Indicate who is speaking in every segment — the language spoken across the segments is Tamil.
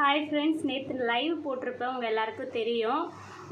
Speaker 1: ஹாய் ஃப்ரெண்ட்ஸ் நேற்று லைவ் போட்டிருப்பேன் உங்கள் எல்லாருக்கும் தெரியும்.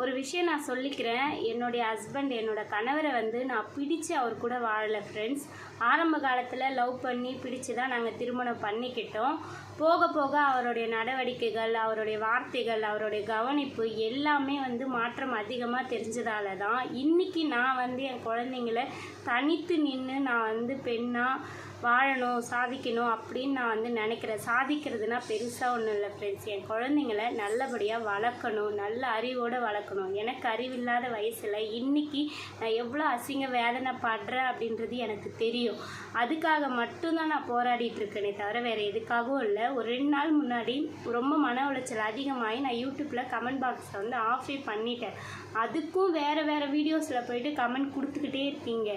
Speaker 1: ஒரு விஷயம் நான் சொல்லிக்கிறேன். என்னுடைய ஹஸ்பண்ட் என்னோட கணவரை வந்து நான் பிடிச்சு அவர் கூட வாழலை ஃப்ரெண்ட்ஸ் ஆரம்ப காலத்தில் லவ் பண்ணி பிடிச்சு தான் நாங்கள் திருமணம் பண்ணிக்கிட்டோம். போக போக அவருடைய நடவடிக்கைகள் அவருடைய வார்த்தைகள் அவருடைய கவனிப்பு எல்லாமே வந்து மாற்றம் அதிகமாக தெரிஞ்சதால தான் இன்றைக்கி நான் வந்து என் குழந்தைங்கள தனித்து நின்று நான் வந்து பெண்ணாக வாழணும் சாதிக்கணும் அப்படின்னு நான் வந்து நினைக்கிறேன். சாதிக்கிறதுனா பெருசாக ஒன்றும் இல்லை ஃப்ரெண்ட்ஸ் என் குழந்தைங்கள நல்லபடியாக வளர்க்கணும் நல்ல அறிவோடு வளர்க்கணும். எனக்கு அறிவில்லாத வயசில் இன்னைக்கு நான் எவ்வளோ அசிங்க வேதனை படுறேன் அப்படின்றது எனக்கு தெரியும். அதுக்காக மட்டும்தான் நான் போராடிட்டு இருக்கேனே தவிர வேறு எதுக்காகவும் இல்லை. ஒரு ரெண்டு நாள் முன்னாடி ரொம்ப மன உளைச்சல் அதிகமாகி நான் யூடியூப்பில் கமெண்ட் பாக்ஸில் வந்து ஆஃபே பண்ணிட்டேன். அதுக்கும் வேறு வேறு வீடியோஸில் போயிட்டு கமெண்ட் கொடுத்துக்கிட்டே இருக்கீங்க.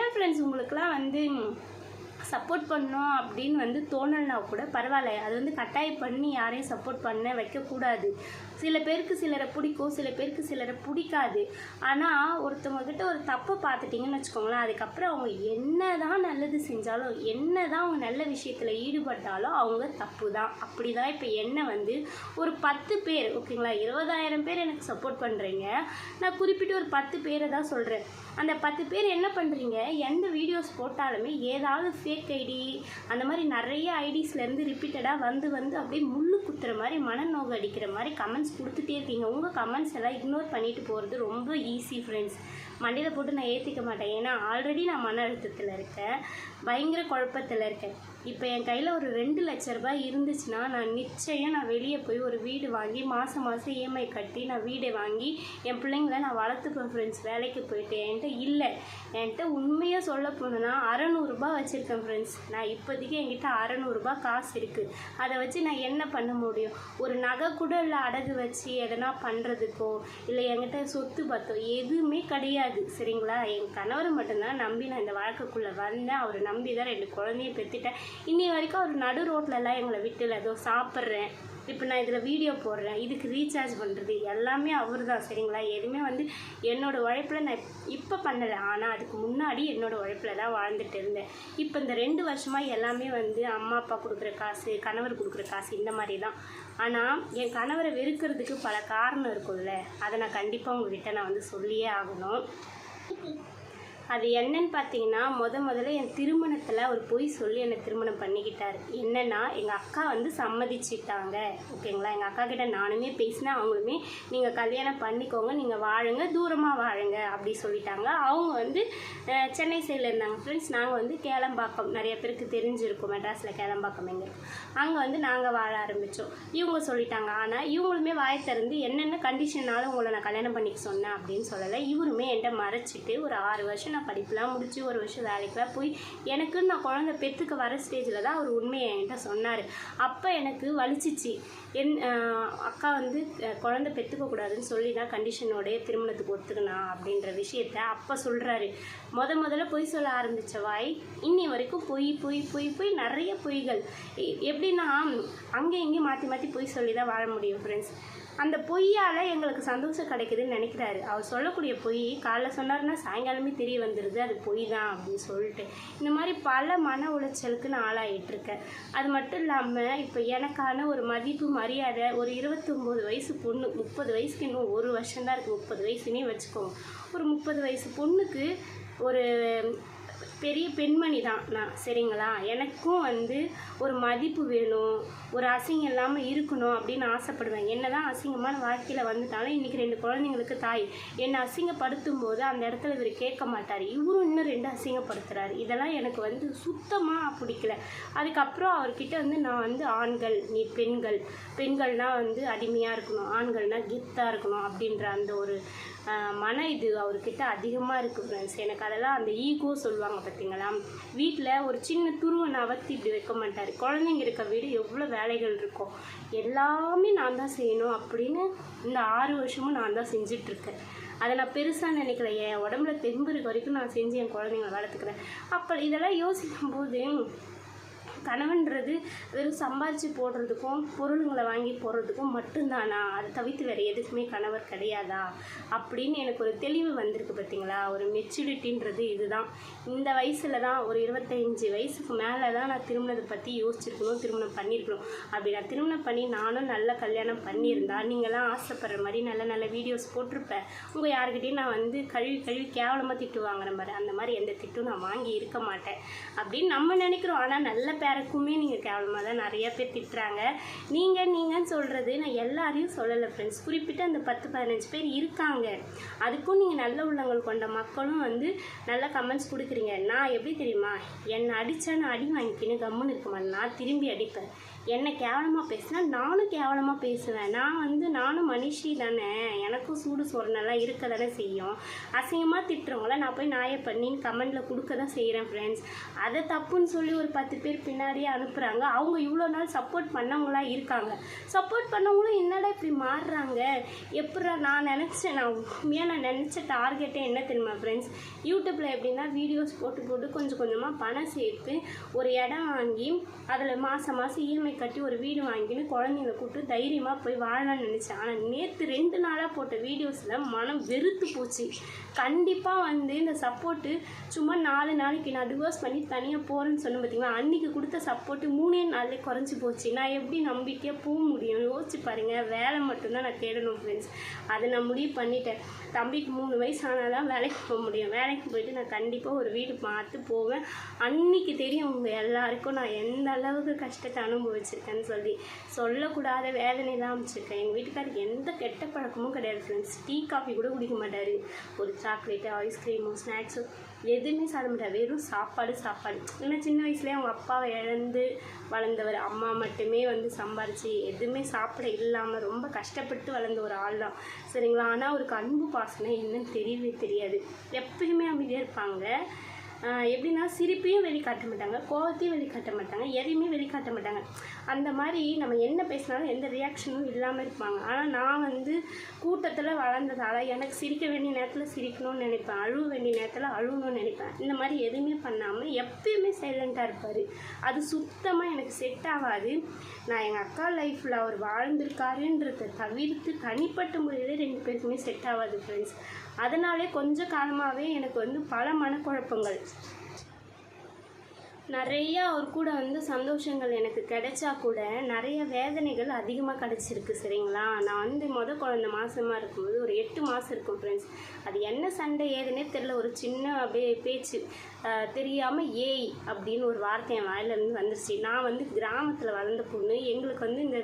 Speaker 1: ஏன் ஃப்ரெண்ட்ஸ் உங்களுக்குலாம் வந்து சப்போர்ட் பண்ணோம் அப்படின்னு வந்து தோணலைனா கூட பரவாயில்ல. அது வந்து கட்டாயம் பண்ணி யாரையும் சப்போர்ட் பண்ண வைக்கக்கூடாது. சில பேருக்கு சிலரை பிடிக்கும் சில பேருக்கு சிலரை பிடிக்காது. ஆனால் ஒருத்தவங்க கிட்ட ஒரு தப்பை பார்த்துட்டிங்கன்னு வச்சுக்கோங்களேன் அதுக்கப்புறம் அவங்க என்ன தான் நல்லது செஞ்சாலும் என்ன தான் அவங்க நல்ல விஷயத்தில் ஈடுபட்டாலும் அவங்க தப்பு தான் அப்படி தான் இப்போ என்ன வந்து ஒரு பத்து பேர் ஓகேங்களா? இருபதாயிரம் பேர் எனக்கு சப்போர்ட் பண்ணுறீங்க நான் குறிப்பிட்டு ஒரு பத்து பேரை தான் சொல்கிறேன் அந்த பத்து பேர் என்ன பண்ணுறீங்க எந்த வீடியோஸ் போட்டாலுமே ஏதாவது ஃபேக் ஐடி அந்த மாதிரி நிறைய ஐடிஸ்லேருந்து ரிப்பீட்டடாக வந்து வந்து அப்படியே முள்ளு குத்துற மாதிரி மனநோக அடிக்கிற மாதிரி கமெண்ட்ஸ் கொடுத்துட்டே இருக்கீங்க. உங்கள் கமெண்ட்ஸ் எல்லாம் இக்னோர் பண்ணிட்டு போகிறது ரொம்ப ஈஸி ஃப்ரெண்ட்ஸ் மண்டியில் போட்டு நான் ஏற்றிக்க மாட்டேன். ஏன்னா ஆல்ரெடி நான் மன அழுத்தத்தில் இருக்கேன். பயங்கர குழப்பத்தில் இருக்கேன். இப்போ என் கையில் ஒரு ரெண்டு லட்ச ரூபாய் இருந்துச்சுன்னா நான் நிச்சயம் நான் வெளியே போய் ஒரு வீடு வாங்கி மாதம் மாதம் இஎம்ஐ கட்டி நான் வீடை வாங்கி என் பிள்ளைங்கள நான் வளர்த்துப்பேன் ஃப்ரெண்ட்ஸ் வேலைக்கு போயிட்டு என்கிட்ட இல்லை. என்கிட்ட உண்மையாக சொல்ல போனோன்னா அறநூறுபா வச்சுருக்கேன் ஃப்ரெண்ட்ஸ் நான் இப்போதைக்கு என்கிட்ட அறநூறுபா காசு இருக்குது அதை வச்சு நான் என்ன பண்ண முடியும்? ஒரு நகை கூட இல்லை அடகு வச்சு எதனா பண்ணுறதுக்கோ இல்லை என்கிட்ட சொத்து பத்தோ எதுவுமே கிடையாது. சரிங்களா? என் கணவரை மட்டும்தான் நம்பி நான் இந்த வாழ்க்கைக்குள்ளே வந்தேன். அவரை நம்பி தான் ரெண்டு குழந்தையும் பெற்றுட்டேன். இன்னி வரைக்கும் அவர் நடு ரோட்லலாம் எங்களை விட்டுல ஏதோ சாப்பிட்றேன். இப்போ நான் இதில் வீடியோ போடுறேன். இதுக்கு ரீசார்ஜ் பண்ணுறது எல்லாமே அவர் தான் சரிங்களா? எதுவுமே வந்து என்னோட உழைப்பில் நான் இப்போ பண்ணலை. ஆனால் அதுக்கு முன்னாடி என்னோட உழைப்பில் தான் வாழ்ந்துட்டு இருந்தேன். இப்போ இந்த ரெண்டு வருஷமாக எல்லாமே வந்து அம்மா அப்பா கொடுக்குற காசு கணவர் கொடுக்குற காசு இந்த மாதிரி தான். ஆனால் என் கணவரை வெறுக்கிறதுக்கு பல காரணம் இருக்கும்ல. அதை நான் கண்டிப்பாக உங்ககிட்ட நான் வந்து சொல்லியே ஆகணும். அது என்னன்னு பார்த்தீங்கன்னா முத முதல்ல என் திருமணத்தில் ஒரு பொய் சொல்லி என்னை திருமணம் பண்ணிக்கிட்டார். என்னென்னா எங்கள் அக்கா வந்து சம்மதிச்சிட்டாங்க. ஓகேங்களா? எங்கள் அக்கா கிட்ட நானுமே பேசினேன். அவங்களுமே நீங்கள் கல்யாணம் பண்ணிக்கோங்க. நீங்கள் வாழுங்க. தூரமாக வாழுங்க. அப்படி சொல்லிட்டாங்க. அவங்க வந்து சென்னை சைடில் இருந்தாங்க. ஃப்ரெண்ட்ஸ் நாங்கள் வந்து கேளம்பாக்கம். நிறைய பேருக்கு தெரிஞ்சிருக்கும். மெட்ராஸில் கேளம்பாக்கம் எங்கே அங்கே வந்து நாங்கள் வாழ ஆரம்பித்தோம் இவங்க சொல்லிட்டாங்க. ஆனால் இவங்களுமே வாய் திறந்து என்னென்ன கண்டிஷனாலும் உங்களை நான் கல்யாணம் பண்ணிக்க சொன்னேன்? அப்படின்னு சொல்லலை. இவருமே என்கிட்ட மறைச்சிட்டு ஒரு ஆறு வருஷம் நான் படிப்புலாம் முடித்து ஒரு வருஷம் வேலைக்கெலாம் போய் எனக்குன்னு நான் குழந்தை பெற்றுக்க வர ஸ்டேஜில் தான் அவர் உண்மையை என்கிட்ட சொன்னார். அப்போ எனக்கு வலிச்சிச்சு. என் அக்கா வந்து குழந்த குழந்தை பெற்றுக்க கூடாதுன்னு சொல்லி தான் கண்டிஷனோடைய திருமணத்துக்கு ஒத்துக்கினா அப்படின்ற விஷயத்த அப்போ சொல்கிறாரு முத முதல்ல பொய் சொல்ல ஆரம்பித்த வாய் இன்னி வரைக்கும் பொய் பொய் பொய் பொய் நிறைய பொய்கள். எப்படின்னா அங்கே இங்கேயும் மாற்றி மாற்றி பொய் சொல்லி தான் வாழ முடியும் ஃப்ரெண்ட்ஸ் அந்த பொய்யால் எங்களுக்கு சந்தோஷம் கிடைக்குதுன்னு நினைக்கிறாரு. அவர் சொல்லக்கூடிய பொய் காலைல சொன்னார்னா சாயங்காலமே தெரிய வந்துடுது அது பொய் தான் அப்படின்னு சொல்லிட்டு. இந்த மாதிரி பல மன உளைச்சலுக்கு நான் ஆளாயிட்டிருக்கேன் அது மட்டும் இல்லாமல் இப்போ எனக்கான ஒரு மதிப்பு மரியாதை ஒரு இருபத்தொம்போது வயசு பொண்ணு முப்பது வயசுக்கு இன்னும் ஒரு வருஷம்தான் இருக்குது முப்பது வயசுன்னே வச்சுக்கோங்க. ஒரு முப்பது வயசு பொண்ணுக்கு ஒரு பெரிய பெண்மணி தான். நான் சரிங்களா? எனக்கும் வந்து ஒரு மதிப்பு வேணும் ஒரு அசிங்கம் இல்லாமல் இருக்கணும் அப்படின்னு ஆசைப்படுவேன். என்ன தான் அசிங்கமான வாழ்க்கையில் வந்துட்டாலும் இன்றைக்கி ரெண்டு குழந்தைங்களுக்கு தாய். என்னை அசிங்கப்படுத்தும் போது அந்த இடத்துல இவர் கேட்க மாட்டார். இவரும் இன்னும் ரெண்டு அசிங்கப்படுத்துகிறாரு இதெல்லாம் எனக்கு வந்து சுத்தமாக பிடிக்கல. அதுக்கப்புறம் அவர்கிட்ட வந்து நான் வந்து ஆண்கள் நீ பெண்கள். பெண்கள்னால் வந்து அடிமையாக இருக்கணும். ஆண்கள்னால் கித்தாக இருக்கணும் அப்படின்ற அந்த ஒரு மன இது அவர்கிட்ட அதிகமாக இருக்குது ஃப்ரெண்ட்ஸ் எனக்கு அதெல்லாம் அந்த ஈகோ சொல்லுவாங்க பார்த்தீங்களா வீட்டில் ஒரு சின்ன துருவை நவர்த்தி இப்படி வைக்க மாட்டார். குழந்தைங்க இருக்க வீடு எவ்வளோ வேலைகள் இருக்கும் எல்லாமே நான் தான் செய்யணும் அப்படின்னு இந்த ஆறு வருஷமும் நான் தான் செஞ்சிட்ருக்கேன் அதை நான் பெருசாக நினைக்கல. என் உடம்புல தெம்பு இருக்க வரைக்கும் நான் செஞ்சு என் குழந்தைங்கள வளர்த்துக்கிறேன். அப்போ இதெல்லாம் யோசிக்கும் போது கணவன்றது வெறும் சம்பாரித்து போடுறதுக்கும் பொருளுங்களை வாங்கி போடுறதுக்கும் மட்டும்தானா? அதை தவிர்த்து வேறு எதுக்குமே கணவர் கிடையாதா? அப்படின்னு எனக்கு ஒரு தெளிவு வந்திருக்கு பார்த்தீங்களா ஒரு மெச்சூரிட்டின்றது இதுதான். இந்த வயசில் தான் ஒரு இருபத்தஞ்சி வயசுக்கு மேலே தான் நான் திருமணத்தை பற்றி யோசிச்சிருக்கணும் திருமணம் பண்ணியிருக்கணும் அப்படி நான் திருமணம் பண்ணி நானும் நல்ல கல்யாணம் பண்ணியிருந்தா நீங்களாம் ஆசைப்படுற மாதிரி நல்ல நல்ல வீடியோஸ் போட்டிருப்பேன் உங்கள் யாருக்கிட்டையும் நான் வந்து கழுவி கழுவி கேவலமாக திட்டு வாங்குற மாதிரி அந்த மாதிரி எந்த திட்டும் நான் வாங்கி இருக்க மாட்டேன். அப்படின்னு நம்ம நினைக்கிறோம். ஆனால் நல்ல பேருக்குமே நீங்கள் கேவலமாக தான் நிறைய பேர் திட்டுறாங்க. நீங்கள் நீங்கன்னு சொல்கிறது நான் எல்லாரையும் சொல்லலை ஃப்ரெண்ட்ஸ் குறிப்பிட்ட அந்த பத்து பதினஞ்சு பேர் இருக்காங்க. அதுக்கும் நீங்கள் நல்ல உள்ளங்கள் கொண்ட மக்களும் வந்து நல்ல கமெண்ட்ஸ் கொடுக்குறீங்க. நான் எப்படி தெரியுமா? என்னை அடித்தா நான் அடி வாங்கிக்கின்னு கம்முன்னு இருக்குமா நான் திரும்பி அடிப்பேன். என்னை கேவலமாக பேசினா நானும் கேவலமாக பேசுவேன். நான் வந்து நானும் மனுஷி தானே. எனக்கும் சூடு சொரணெல்லாம் இருக்க தானே செய்யும். அசிங்கமாக திட்டுறவங்கள நான் போய் நாயை பண்ணின்னு கமெண்டில் கொடுக்க தான் செய்கிறேன் ஃப்ரெண்ட்ஸ் அதை தப்புன்னு சொல்லி ஒரு பத்து பேர் பின்னாடியே அனுப்புகிறாங்க அவங்க இவ்வளோ நாள் சப்போர்ட் பண்ணவங்களா இருக்காங்க. சப்போர்ட் பண்ணவங்களும் என்னடா இப்படி மாறுறாங்க? எப்படா நான் நினச்சேன் நான் உண்மையாக நான் நினச்ச டார்கெட்டே என்ன தெரியுமா ஃப்ரெண்ட்ஸ் யூடியூப்பில் எப்படின்னா வீடியோஸ் போட்டு போட்டு கொஞ்சம் கொஞ்சமாக பணம் சேர்த்து ஒரு இடம் வாங்கி அதில் மாதம் மாதம் இஎம்ஐ கட்டி ஒரு வீடு வாங்கின்னு குழந்தைங்கள கூப்பிட்டு தைரியமாக போய் வாழலாம்னு நினச்சேன். ஆனால் நேற்று ரெண்டு நாளாக போட்ட வீடியோஸில் மனம் வெறுத்து போச்சு. கண்டிப்பாக வந்து இந்த சப்போர்ட்டு சும்மா நாலு நாளைக்கு நான் டிவோர்ஸ் பண்ணி தனியாக போகிறேன்னு சொன்னேன் பார்த்தீங்களா அன்றைக்கி கொடுத்த சப்போர்ட்டு மூணே நாளில் குறைஞ்சி போச்சு. நான் எப்படி நம்பிக்கையாக போக முடியும்? யோசிச்சு பாருங்கள் வேலை மட்டும்தான் நான் தேடணும் ஃப்ரெண்ட்ஸ் அதை நான் முடிவு பண்ணிட்டேன். தம்பிக்கு மூணு வயசு ஆனாதான் வேலைக்கு போக முடியும். வேலைக்கு போயிட்டு நான் கண்டிப்பாக ஒரு வீடு பார்த்து போவேன். அன்னைக்கு தெரியும் உங்கள் எல்லாருக்கும் நான் எந்த அளவுக்கு கஷ்டத்தை அனுபவிச்சு ஆரம்பிச்சிருக்கேன்னு சொல்லி சொல்லக்கூடாத வேதனை தான் அமைச்சிருக்கேன் எங்கள் வீட்டுக்காரருக்கு எந்த கெட்ட பழக்கமும் கிடையாது ஃப்ரெண்ட்ஸ் டீ காஃபி கூட குடிக்க மாட்டார். ஒரு சாக்லேட்டு ஐஸ்கிரீமோ ஸ்நாக்ஸு எதுவுமே சாப்பிட மாட்டார். வெறும் சாப்பாடு சாப்பாடு. ஏன்னா சின்ன வயசுலேயே அவங்க அப்பாவை இழந்து வளர்ந்தவர். அம்மா மட்டுமே வந்து சம்பாரித்து எதுவுமே சாப்பிட இல்லாமல் ரொம்ப கஷ்டப்பட்டு வளர்ந்த ஒரு ஆள் தான். சரிங்களா? ஆனால் அவருக்கு அன்பு பாசனம் என்னன்னு தெரியவே தெரியாது. எப்பயுமே அமைதியாக இருப்பாங்க. எப்படின்னா சிரிப்பையும் வெளிக்காட்ட மாட்டாங்க கோவத்தையும் வெளிக்காட்ட மாட்டாங்க எதையுமே வெளிக்காட்ட மாட்டாங்க. அந்த மாதிரி நம்ம என்ன பேசினாலும் எந்த ரியாக்ஷனும் இல்லாமல் இருப்பாங்க. ஆனால் நான் வந்து கூட்டத்தில் வளர்ந்ததால் எனக்கு சிரிக்க வேண்டிய நேரத்தில் சிரிக்கணும்னு நினைப்பேன். அழுவ வேண்டிய நேரத்தில் அழுகணும்னு நினைப்பேன். இந்த மாதிரி எதுவுமே பண்ணாமல் எப்பயுமே சைலண்ட்டாக இருப்பார். அது சுத்தமாக எனக்கு செட் ஆகாது. நான் எங்கள் அக்கா லைஃப்பில் அவர் வாழ்ந்திருக்காருன்றதை தவிர்த்து தனிப்பட்ட முறையில் ரெண்டு பேருக்குமே செட் ஆகாது ஃப்ரெண்ட்ஸ் அதனாலே கொஞ்ச காலமாகவே எனக்கு வந்து பல மனக்குழப்பங்கள். நிறையா அவர் கூட வந்து சந்தோஷங்கள் எனக்கு கிடைச்சா கூட நிறைய வேதனைகள் அதிகமாக கிடச்சிருக்கு சரிங்களா? நான் வந்து முத குழந்த மாதமாக இருக்கும்போது ஒரு எட்டு மாதம் இருக்கும் ஃப்ரெண்ட்ஸ் அது என்ன சண்டை ஏதுன்னே தெரில ஒரு சின்ன அப்படியே பேச்சு தெரியாமல் ஏய் அப்படின்னு ஒரு வார்த்தை என் வாயிலேருந்து வந்துருச்சு. நான் வந்து கிராமத்தில் வளர்ந்த பொண்ணு எங்களுக்கு வந்து இந்த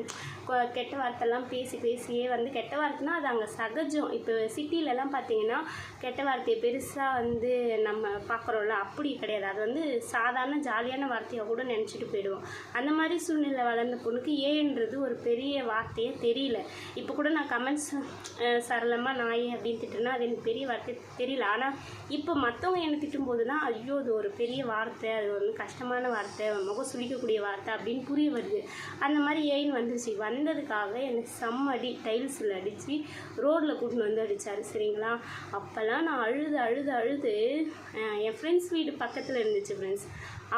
Speaker 1: கெட்ட வார்த்தைலாம் பேசி பேசியே வந்து கெட்ட வார்த்தைனா அது அங்கே சகஜம். இப்போ சிட்டிலலாம் பார்த்தீங்கன்னா கெட்ட வார்த்தையை பெருசாக வந்து நம்ம பார்க்குறோம்ல அப்படி கிடையாது. அது வந்து சாதாரண ஜாலியான வார்த்தையாக கூட நினச்சிட்டு போயிடுவோம். அந்த மாதிரி சூழ்நிலை வளர்ந்த பொண்ணுக்கு ஏன்றது ஒரு பெரிய வார்த்தையே தெரியல. இப்போ கூட நான் கமெண்ட்ஸ் சரளமாக நாய் அப்படின்னு திட்டுனா அது எனக்கு பெரிய வார்த்தை தெரியல. ஆனால் இப்போ மற்றவங்க என்ன திட்டும்போது தான் ஐயோ அது ஒரு பெரிய வார்த்தை அது வந்து கஷ்டமான வார்த்தை முகம் சுழிக்கக்கூடிய வார்த்தை அப்படின்னு புரிய வருது. அந்த மாதிரி ஏன் வந்துச்சு வந்து வந்ததுக்காக எனக்கு செம்ம அடி டைல்ஸில் அடித்து ரோட்டில் கூட்டின்னு வந்து அடித்தார் சரிங்களா? அப்போல்லாம் நான் அழுது அழுது அழுது என் ஃப்ரெண்ட்ஸ் வீடு பக்கத்தில் இருந்துச்சு ஃப்ரெண்ட்ஸ்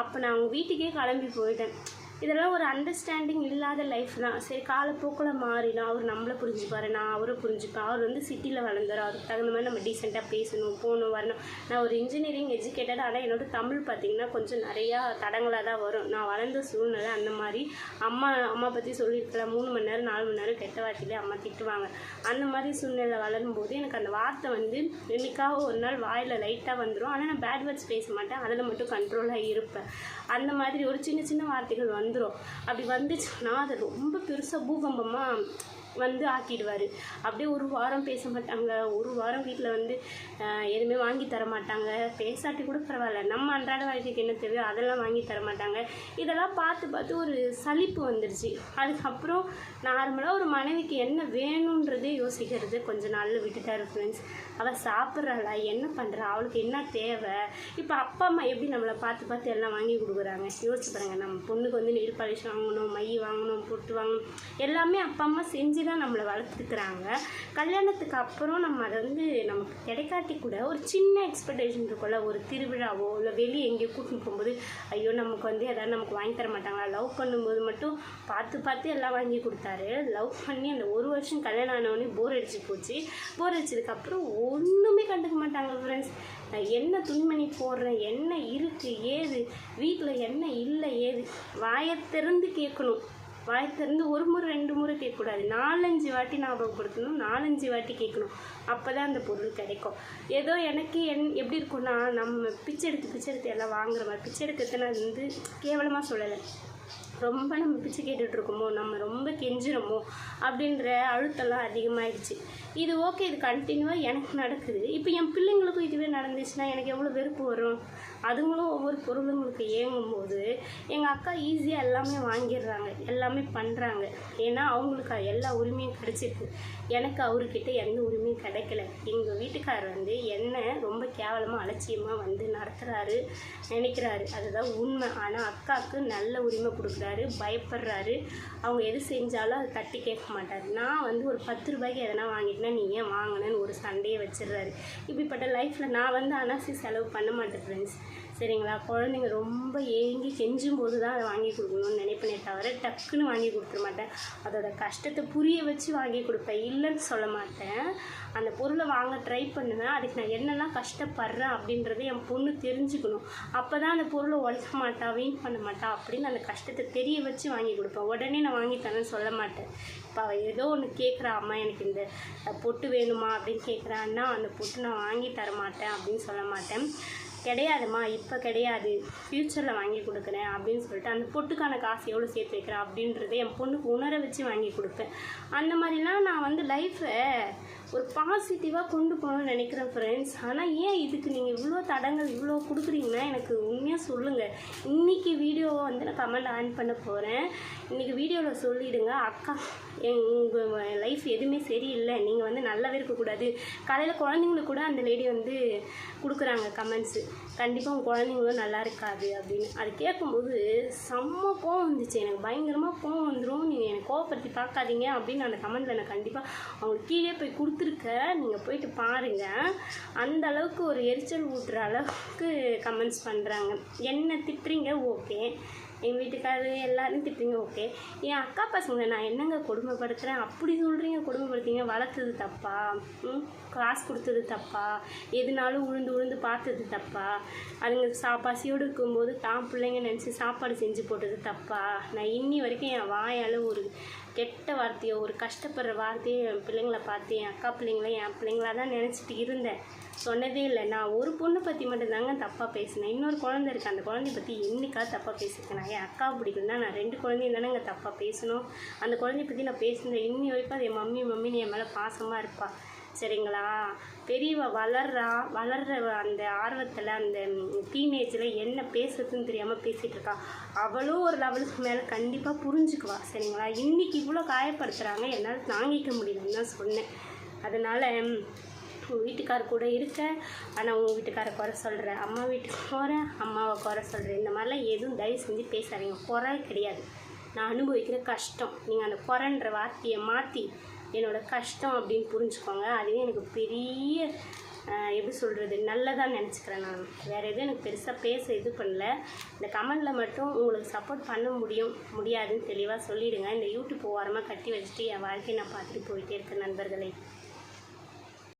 Speaker 1: அப்போ நான் அவங்க வீட்டுக்கே கிளம்பி போயிட்டேன். இதெல்லாம் ஒரு அண்டர்ஸ்டாண்டிங் இல்லாத லைஃப் தான். சரி காலப்போக்கில் மாறிடும் அவர் நம்மளை புரிஞ்சுப்பாரு நான் அவரை புரிஞ்சுப்பேன். அவர் வந்து சிட்டியில் வளர்ந்தார் அவருக்கு தகுந்த மாதிரி நம்ம டீசெண்டாக பேசணும் போகணும் வரணும். நான் ஒரு இன்ஜினியரிங் எஜுகேட்டட் ஆனால் என்னோட தமிழ் பார்த்திங்கன்னா கொஞ்சம் நிறையா தடங்களாக தான் வரும். நான் வளர்ந்த சூழ்நிலை அந்த மாதிரி அம்மா அம்மா பற்றி சொல்லியிருக்கலாம் மூணு மணி நேரம் நாலு மணி நேரம் கெட்ட வார்த்தையிலே அம்மா திட்டுவாங்க. அந்த மாதிரி சூழ்நிலை வளரும்போது எனக்கு அந்த வார்த்தை வந்து என்னைக்காக ஒரு நாள் வாயில் லைட்டாக வந்துடும் ஆனால் நான் பேட் வேர்ட்ஸ் பேச மாட்டேன். அதில் மட்டும் கண்ட்ரோலாக இருப்பேன். அந்த மாதிரி ஒரு சின்ன சின்ன வார்த்தைகள் வந்து வந்துடும் அப்படி வந்துச்சுன்னா அதை ரொம்ப பெருசாக பூகம்பமாக வந்து ஆக்கிடுவார். அப்படியே ஒரு வாரம் பேச மாட்டாங்க. ஒரு வாரம் வீட்டில் வந்து எதுவுமே வாங்கி தர மாட்டாங்க. பேசாட்டி கூட பரவாயில்ல. நம்ம அன்றாட வாழ்க்கைக்கு என்ன தேவையோ அதெல்லாம் வாங்கி தர மாட்டாங்க. இதெல்லாம் பார்த்து பார்த்து ஒரு சலிப்பு வந்துடுச்சு அதுக்கப்புறம் நார்மலாக ஒரு மனைவிக்கு என்ன வேணுன்றதே யோசிக்கிறது. கொஞ்ச நாளில் விட்டுட்டாரு ஃப்ரெண்ட்ஸ் அவள் சாப்பிட்றாளா? என்ன பண்ணுறா அவளுக்கு என்ன தேவை? இப்போ அப்பா அம்மா எப்படி நம்மளை பார்த்து பார்த்து எல்லாம் வாங்கி கொடுக்குறாங்க? யோசிச்சு பாருங்கள் நம்ம பொண்ணுக்கு வந்து நெல் பாலிஷ் வாங்கணும் மை வாங்கணும் பொட்டு வாங்கணும். எல்லாமே அப்பா அம்மா செஞ்சு தான் நம்மளை வளர்த்துக்கிறாங்க. கல்யாணத்துக்கு அப்புறம் நம்ம அதை வந்து நமக்கு கிடைக்காட்டி கூட ஒரு சின்ன எக்ஸ்பெக்டேஷன் இருக்கும்ல. ஒரு திருவிழாவோ இல்லை வெளியே எங்கேயோ கூட்டின்னு போகும்போது ஐயோ நமக்கு வந்து எதாவது நமக்கு வாங்கி தர மாட்டாங்களா? லவ் பண்ணும்போது மட்டும் பார்த்து பார்த்து எல்லாம் வாங்கி கொடுத்தாரு லவ் பண்ணி அந்த ஒரு வருஷம் கல்யாணம் ஆனவொடனே போர் அடிச்சு போச்சு. போர் அடிச்சதுக்கப்புறம் ஒன்றுமே கண்டுக்க மாட்டாங்க ஃப்ரெண்ட்ஸ் நான் என்ன துணிமணி போடுறேன் என்ன இருக்குது ஏது வீட்டில் என்ன இல்லை ஏது? வாயை திறந்து கேட்கணும். வாயத்திறந்து ஒரு முறை ரெண்டு முறை கேட்கக்கூடாது. நாலஞ்சு வாட்டி ஞாபகப்படுத்தணும் நாலஞ்சு வாட்டி கேட்கணும். அப்போ தான் அந்த பொருள் கிடைக்கும். ஏதோ எனக்கு என் எப்படி இருக்கும்னா நம்ம பிச்சை எடுத்து பிச்சை எடுத்து எல்லாம் வாங்குற மாதிரி பிச்சை எடுக்கிறது நான் வந்து கேவலமாக சொல்லலை. ரொம்ப நம்ம பிச்சு கேட்டுட்ருக்கோமோ நம்ம ரொம்ப கெஞ்சுறோமோ அப்படின்ற அழுத்தம்லாம் அதிகமாகிடுச்சு இது ஓகே இது கண்டினியூவாக எனக்கு நடக்குது. இப்போ என் பிள்ளைங்களுக்கும் இதுவே நடந்துச்சுன்னா எனக்கு எவ்வளோ வெறுப்பு வரும்? அதுங்களும் ஒவ்வொரு பொருளுங்களுக்கு ஏங்கும்போது எங்கள் அக்கா ஈஸியாக எல்லாமே வாங்கிடுறாங்க எல்லாமே பண்ணுறாங்க ஏன்னா அவங்களுக்கு எல்லா உரிமையும் கிடச்சிருக்கு. எனக்கு அவர்கிட்ட எந்த உரிமையும் கிடைக்கல. எங்கள் வீட்டுக்காரர் வந்து என்ன ரொம்ப கேவலமாக அலட்சியமாக வந்து நடத்துகிறாரு நினைக்கிறாரு. அதுதான் உண்மை. ஆனால் அக்காவுக்கு நல்ல உரிமை கொடுக்குறாரு பயப்படுறாரு. அவங்க எது செஞ்சாலும் அது தட்டி கேட்க மாட்டார். நான் வந்து ஒரு பத்து ரூபாய்க்கு எதனா வாங்கிட்டேன்னா நீ ஏன் வாங்கினேன்னு ஒரு சண்டையை வச்சிடுறாரு. இப்படிப்பட்ட லைஃப்பில் நான் வந்து அனாசி செலவு பண்ண மாட்டேன் ஃப்ரெண்ட்ஸ் சரிங்களா? குழந்தைங்க ரொம்ப ஏங்கி கெஞ்சும் போது தான் அதை வாங்கி கொடுக்கணும்னு நினைப்பேனே தவிர டக்குன்னு வாங்கி கொடுத்துட மாட்டேன். அதோட கஷ்டத்தை புரிய வச்சு வாங்கி கொடுப்பேன். இல்லைன்னு சொல்ல மாட்டேன். அந்த பொருளை வாங்க ட்ரை பண்ணுவேன். அதுக்கு நான் என்னெல்லாம் கஷ்டப்படுறேன் அப்படின்றத என் பொண்ணு தெரிஞ்சுக்கணும். அப்போ தான் அந்த பொருளை உழைக்க மாட்டா வீண் பண்ண மாட்டா அப்படின்னு அந்த கஷ்டத்தை தெரிய வச்சு வாங்கி கொடுப்பேன். உடனே நான் வாங்கி தரேன்னு சொல்ல மாட்டேன். இப்போ அவள் ஏதோ ஒன்று கேட்குறா அம்மா எனக்கு இந்த பொட்டு வேணுமா? அப்படின்னு கேட்குறான்னா அந்த பொட்டு நான் வாங்கி தர மாட்டேன் அப்படின்னு சொல்ல மாட்டேன். கிடையாதும்மா இப்போ கிடையாது. ஃப்யூச்சரில் வாங்கி கொடுக்குறேன் அப்படின்னு சொல்லிட்டு அந்த பொட்டுக்கான காசு எவ்வளோ சேர்த்து வைக்கிறேன் அப்படின்றத என் பொண்ணுக்கு உணர வச்சு வாங்கி கொடுப்பேன். அந்த மாதிரிலாம் நான் வந்து லைஃப்பை ஒரு பாசிட்டிவாக கொண்டு போகணும்னு நினைக்கிறேன் ஃப்ரெண்ட்ஸ் ஆனால் ஏன் இதுக்கு நீங்கள் இவ்வளோ தடங்கள் இவ்வளோ கொடுக்குறீங்கன்னா எனக்கு உண்மையாக சொல்லுங்கள் இன்றைக்கி வீடியோவை வந்து நான் கமெண்ட் ஆன் பண்ண போகிறேன் இன்றைக்கி வீடியோவில் சொல்லிவிடுங்க அக்கா உங்கள் லைஃப் எதுவுமே சரியில்லை. நீங்கள் வந்து நல்லாவே இருக்கக்கூடாது. காலையில் குழந்தைங்களுக்கு கூட அந்த லேடி வந்து கொடுக்குறாங்க கமெண்ட்ஸு கண்டிப்பாக உங்கள் குழந்தைங்களும் நல்லா இருக்காது அப்படின்னு. அது கேட்கும்போது செம்ம கோவம் வந்துச்சு. எனக்கு பயங்கரமாக கோவம் வந்துடும் நீங்கள் எனக்கு கோவப்படுத்தி பார்க்காதீங்க அப்படின்னு அந்த கமெண்ட்டில் நான் கண்டிப்பாக அவங்களுக்கு கீழே போய் கொடுத்துருக்க. நீங்கள் போயிட்டு பாருங்கள் அந்த அளவுக்கு ஒரு எரிச்சல் ஊட்டுற அளவுக்கு கமெண்ட்ஸ் பண்ணுறாங்க என்ன திட்டுறீங்க? ஓகே எங்கள் வீட்டுக்காரரு எல்லாரும் திட்டுறீங்க ஓகே என் அக்கா பசங்களை நான் என்னங்க கொடுமைப்படுத்துகிறேன் அப்படி சொல்கிறீங்க கொடுமைப்படுத்திங்க வளர்த்தது தப்பா? ம்? காசு கொடுத்தது தப்பா? எதுனாலும் உளுந்து உழுந்து பார்த்தது தப்பா? அதுங்க சா பசியோடு இருக்கும்போது தான் பிள்ளைங்க நினச்சி சாப்பாடு செஞ்சு போட்டது தப்பா? நான் இன்னி வரைக்கும் என் வாயால் ஒரு கெட்ட வார்த்தையோ ஒரு கஷ்டப்படுற வார்த்தையோ என் பிள்ளைங்கள பார்த்து என் அக்கா பிள்ளைங்கள என் பிள்ளைங்களா தான் நினச்சிட்டு இருந்தேன். சொன்னதே இல்லை. நான் ஒரு பொண்ணை பற்றி மட்டும்தாங்க தப்பாக பேசினேன். இன்னொரு குழந்தை இருக்குது அந்த குழந்தைய பற்றி என்னைக்காவது தப்பாக பேசியிருக்கேன். நான் என் அக்கா பிடிக்கும்னா நான் ரெண்டு குழந்தையும் தானேங்க தப்பாக பேசணும். அந்த குழந்தைய பற்றி நான் பேசினேன் இன்னி வரைக்கும் அது என் மம்மி மம்மின்னு என் மேலே பாசமாக இருப்பா. சரிங்களா? பெரியவ வளர்றா வளர்ற அந்த ஆர்வத்தில் அந்த டீனேஜில் என்ன பேசுறதுன்னு தெரியாமல் பேசிகிட்டு இருக்கா. அவளும் ஒரு லெவலுக்கு மேலே கண்டிப்பாக புரிஞ்சுக்குவா. சரிங்களா? இன்றைக்கி இவ்வளோ காயப்படுத்துகிறாங்க என்னால் தாங்கிக்க முடியலன்னு தான் சொன்னேன். அதனால் உங்கள் வீட்டுக்கார் கூட இருக்க ஆனால் உங்கள் வீட்டுக்காரை குறை சொல்கிறேன் அம்மா வீட்டுக்கு போகிறேன் அம்மாவை குறை சொல்கிறேன் இந்த மாதிரிலாம் எதுவும் தயவு செஞ்சு பேசாதீங்க. குறை கிடையாது. நான் அனுபவிக்கிற கஷ்டம். நீங்கள் அந்த குறைன்ற வார்த்தையை மாற்றி என்னோட கஷ்டம் அப்படின்னு புரிஞ்சுக்கோங்க. அதுவே எனக்கு பெரிய எப்படி சொல்கிறது நல்லதாக நினச்சிக்கிறேன் நான். வேறு எதுவும் எனக்கு பெருசாக பேச இது பண்ணல. இந்த கமெண்டில் மட்டும் உங்களுக்கு சப்போர்ட் பண்ண முடியும் முடியாதுன்னு தெளிவாக சொல்லிடுங்க. இந்த யூடியூப் ஓரமாக கட்டி வச்சுட்டு என் வாழ்க்கையை நான் பார்த்துட்டு போயிட்டே இருக்கேன் நண்பர்களை.